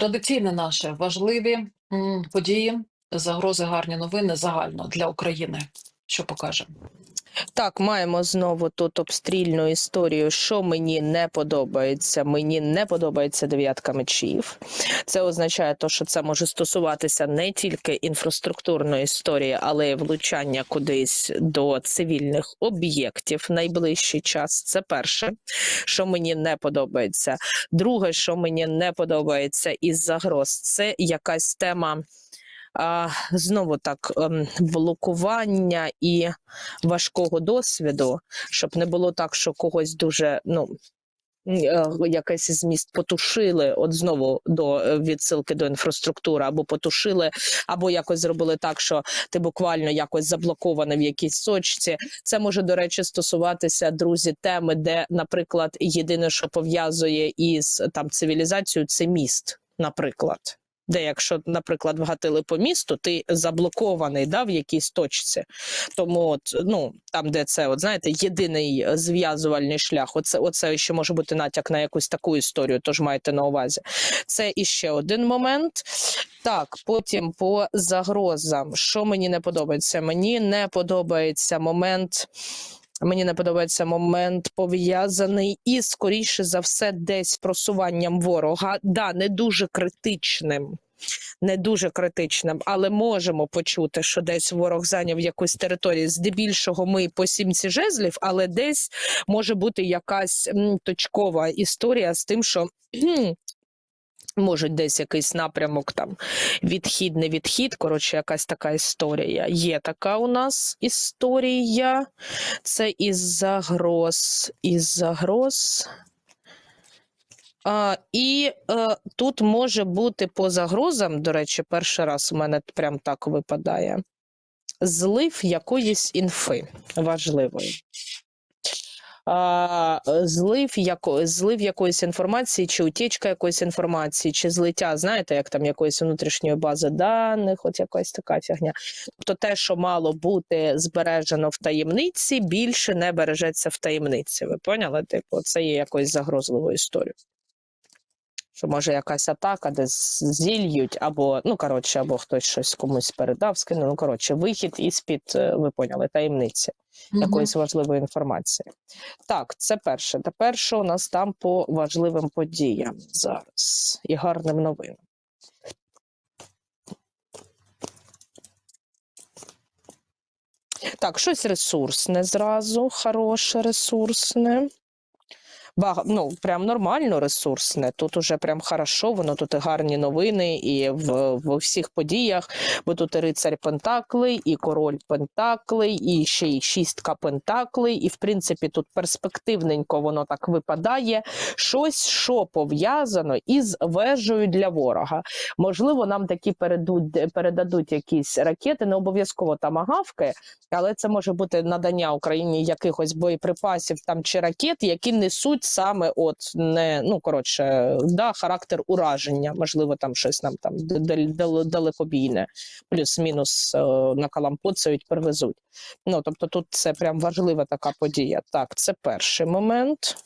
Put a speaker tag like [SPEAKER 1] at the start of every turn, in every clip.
[SPEAKER 1] Традиційне наше важливі події, загрози, гарні новини загально для України. Що покажемо?
[SPEAKER 2] Так, маємо знову тут обстрільну історію. Що мені не подобається? Мені не подобається дев'ятка мечів. Це означає, то, що це може стосуватися не тільки інфраструктурної історії, але й влучання кудись до цивільних об'єктів найближчий час. Це перше, що мені не подобається. Друге, що мені не подобається із загроз, це якась тема. Знову так, ем, блокування і важкого досвіду, щоб не було так, що когось дуже ну. е, Якийсь зміст потушили, от знову до е, відсилки до інфраструктури, або потушили, або якось зробили так, що ти буквально якось заблокований в якійсь сочці. Це може, до речі, стосуватися друзі теми, де, наприклад, єдине, що пов'язує із там цивілізацією, це міст, наприклад. Де, якщо, наприклад, вгатили по місту, ти заблокований да, в якійсь точці. Тому, от, ну, там, де це, от, знаєте, єдиний зв'язувальний шлях, оце, оце ще може бути натяк на якусь таку історію, тож майте на увазі. Це іще один момент. Так, потім по загрозам. Що мені не подобається? Мені не подобається момент. Мені не подобається момент пов'язаний і, скоріше за все, десь просуванням ворога. Да, не дуже критичним. Не дуже критичним, але можемо почути, що десь ворог зайняв якусь територію. Здебільшого ми по сімці жезлів, але десь може бути якась точкова історія з тим, що може десь якийсь напрямок там відхід, не відхід. Коротше, якась така історія. Є така у нас історія. Це із загроз. Із загроз. А, і е, тут може бути по загрозам, до речі, перший раз у мене прям так випадає. Злив якоїсь інфи важливої. А, злив, яко, злив якоїсь інформації, чи утічка якоїсь інформації, чи злиття, знаєте, як там якоїсь внутрішньої бази даних, от якась така фігня. Тобто те, що мало бути збережено в таємниці, більше не бережеться в таємниці. Ви поняли? Типу, це є якоюсь загрозливою історією. Що може якась атака, де зільють, або ну коротше, або хтось щось комусь передав, скинув. Ну коротше, вихід із-під, е, ви поняли, таємниці якоїсь важливої інформації. Так, це перше. Тепер що у нас там по важливим подіям зараз і гарним новинам. Так, щось ресурсне зразу, хороше ресурсне. Ну, прям нормально ресурсне. Тут уже прям хорошо, воно тут і гарні новини, і в, в всіх подіях, бо тут і рицарь Пентаклей, і король Пентаклей, і ще й шістка Пентаклей. І в принципі тут перспективненько воно так випадає. Щось, що пов'язано із вежею для ворога. Можливо, нам такі передуть, передадуть якісь ракети, не обов'язково тамагавки, але це може бути надання Україні якихось боєприпасів там чи ракет, які несуть саме от не ну коротше, да, характер ураження. Можливо, там щось нам там далекобійне, плюс-мінус е, накалампоцають, привезуть. Ну тобто, тут це прям важлива така подія. Так, це перший момент.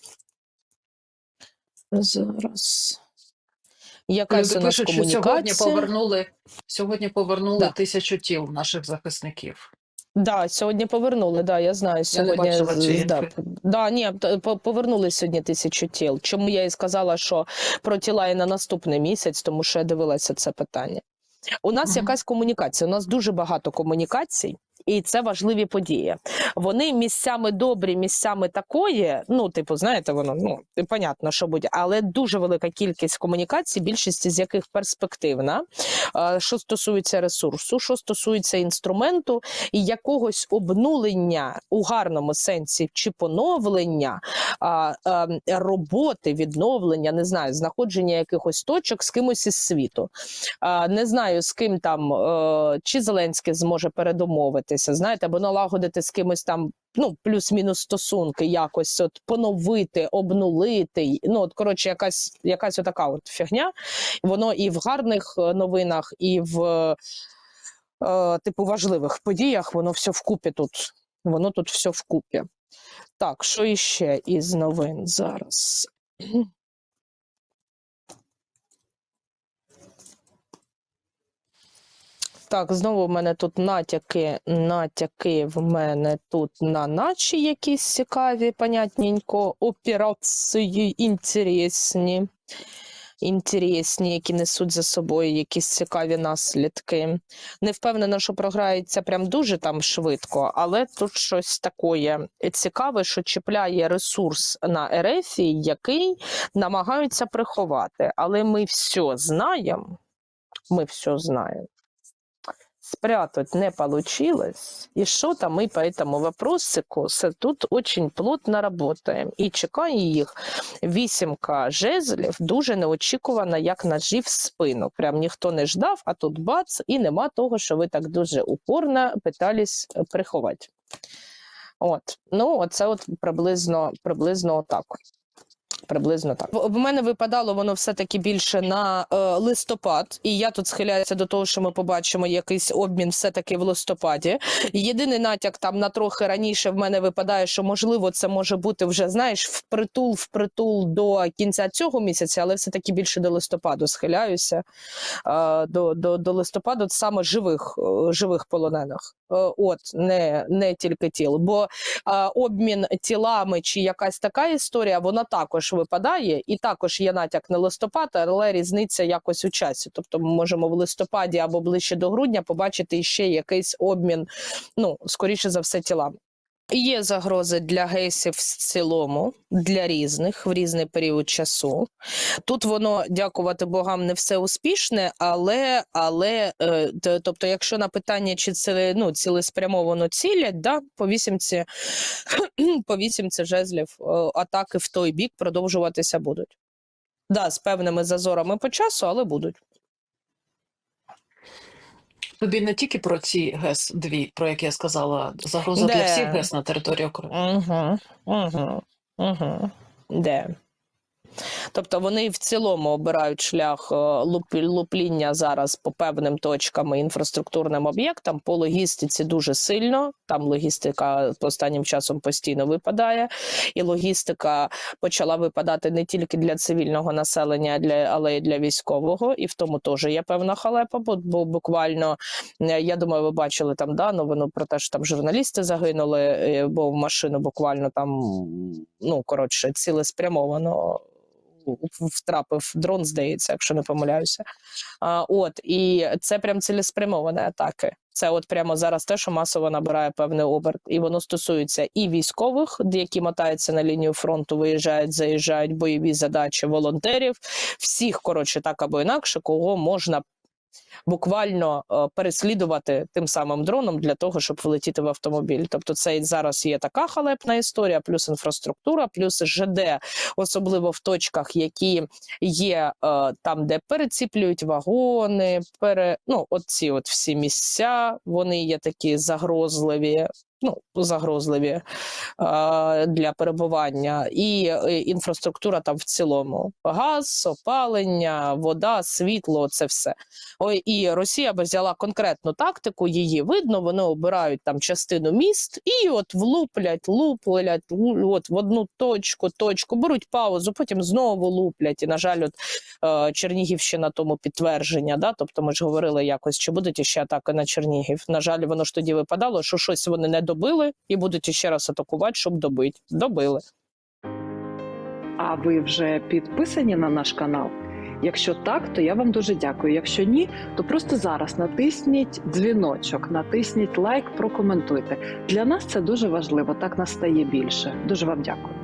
[SPEAKER 2] Зараз. Якась
[SPEAKER 1] Люди
[SPEAKER 2] у нас
[SPEAKER 1] пишуть, що сьогодні повернули сьогодні повернули
[SPEAKER 2] Да.
[SPEAKER 1] тисячу тіл наших захисників.
[SPEAKER 2] Да, сьогодні повернули. Да, я знаю. Сьогодні
[SPEAKER 1] я
[SPEAKER 2] з- да, да, ні, по- повернули сьогодні тисячу тіл. Чому я і сказала, що про тіла і на наступний місяць, тому що я дивилася це питання. У нас
[SPEAKER 1] Мгм.
[SPEAKER 2] якась комунікація. У нас дуже багато комунікацій, і це важливі події. Вони місцями добрі, місцями такої. Ну, типу, знаєте, воно ну понятно, що буде, але дуже велика кількість комунікацій, більшість з яких перспективна. Е, Що стосується ресурсу, що стосується інструменту і якогось обнулення у гарному сенсі чи поновлення ем, роботи, відновлення, не знаю, знаходження якихось точок з кимось із світу. Не знаю, з ким там е, чи Зеленський зможе передомовитися, знаєте, або налагодити з кимось там. Ну, плюс-мінус стосунки, якось от поновити, обнулити. Ну, от коротше, якась якась отака от фігня. Воно і в гарних е, новинах, і в е, типу важливих подіях, воно все вкупі тут. Воно тут все вкупі. Так, що іще із новин зараз? Так, знову в мене тут натяки, натяки в мене тут на начі якісь цікаві, понятненько, операції інтересні. Інтересні, які несуть за собою якісь цікаві наслідки. Не впевнена, що програється прям дуже там швидко, але тут щось таке цікаве, що чіпляє ресурс на РФ, який намагаються приховати. Але ми все знаємо. Ми все знаємо. Спрятать не получилось. И что-то мы по этому вопросику тут очень плотно работаем. І чекає їх вісімка жезлів, дуже неочікувано, як ножі спину. Прям ніхто не ждав, а тут бац, і нема того, що ви так дуже упорно питались е, приховати. От, ну, оце от приблизно, приблизно отак. Приблизно так. В мене випадало воно все-таки більше на е, листопад, і я тут схиляюся до того, що ми побачимо якийсь обмін все-таки в листопаді. Єдиний натяк там на трохи раніше в мене випадає, що можливо це може бути вже знаєш впритул, впритул до кінця цього місяця, але все-таки більше до листопаду схиляюся. Е, до, до, до листопаду саме живих, е, живих полонених. Е, от не, не тільки тіл. Бо а, обмін тілами чи якась така історія, вона також випадає, і також є натяк на листопад, але різниця якось у часі. Тобто, ми можемо в листопаді або ближче до грудня побачити ще якийсь обмін, ну скоріше за все, тілами. Є загрози для гейсів в цілому, для різних в різний період часу. Тут воно, дякувати богам, не все успішне, але, але е, тобто, якщо на питання, чи це ну, цілеспрямовано цілять, да, по вісімці, по вісімці жезлів е, атаки в той бік продовжуватися будуть. Да, з певними зазорами по часу, але будуть.
[SPEAKER 1] Тобі не тільки про ці ГЕС 2 про які я сказала, загроза для всіх ГЕС на території України.
[SPEAKER 2] Угу, угу, угу. Де? Тобто вони в цілому обирають шлях е, лупління зараз по певним точкам і інфраструктурним об'єктам. По логістиці дуже сильно. Там логістика останнім часом постійно випадає, і логістика почала випадати не тільки для цивільного населення, для але й для військового. І в тому теж є певна халепа. Бо, бо буквально е, я думаю, ви бачили там да, новину про те, що там журналісти загинули, е, бо в машину буквально там ну коротше цілеспрямовано втрапив дрон, здається, якщо не помиляюся. А, от і це прям цілеспрямовані атаки. Це от прямо зараз те, що масово набирає певний оберт, і воно стосується і військових, які мотаються на лінію фронту, виїжджають, заїжджають бойові задачі волонтерів, всіх коротше, так або інакше, кого можна буквально е, переслідувати тим самим дроном для того, щоб влетіти в автомобіль. Тобто, це і зараз є така халепна історія, плюс інфраструктура, плюс ЖД, особливо в точках, які є е, там, де переціплюють вагони, пере ну, от от всі місця, вони є такі загрозливі. Ну, загрозливі для перебування, і е, інфраструктура там в цілому: газ, опалення, вода, світло це все. Ой, і Росія би взяла конкретну тактику, її видно, вони обирають там частину міст і от влуплять, луплять, от в одну точку, точку, беруть паузу, потім знову луплять. І, на жаль, от е, Чернігівщина тому підтвердження. Да? Тобто ми ж говорили якось, чи будуть ще атаки на Чернігів. На жаль, воно ж тоді випадало, що щось вони не добили і будуть ще раз атакувати, щоб добити. Добили.
[SPEAKER 3] А ви вже підписані на наш канал? Якщо так, то я вам дуже дякую. Якщо ні, то просто зараз натисніть дзвіночок, натисніть лайк, прокоментуйте. Для нас це дуже важливо. Так нас стає більше. Дуже вам дякую.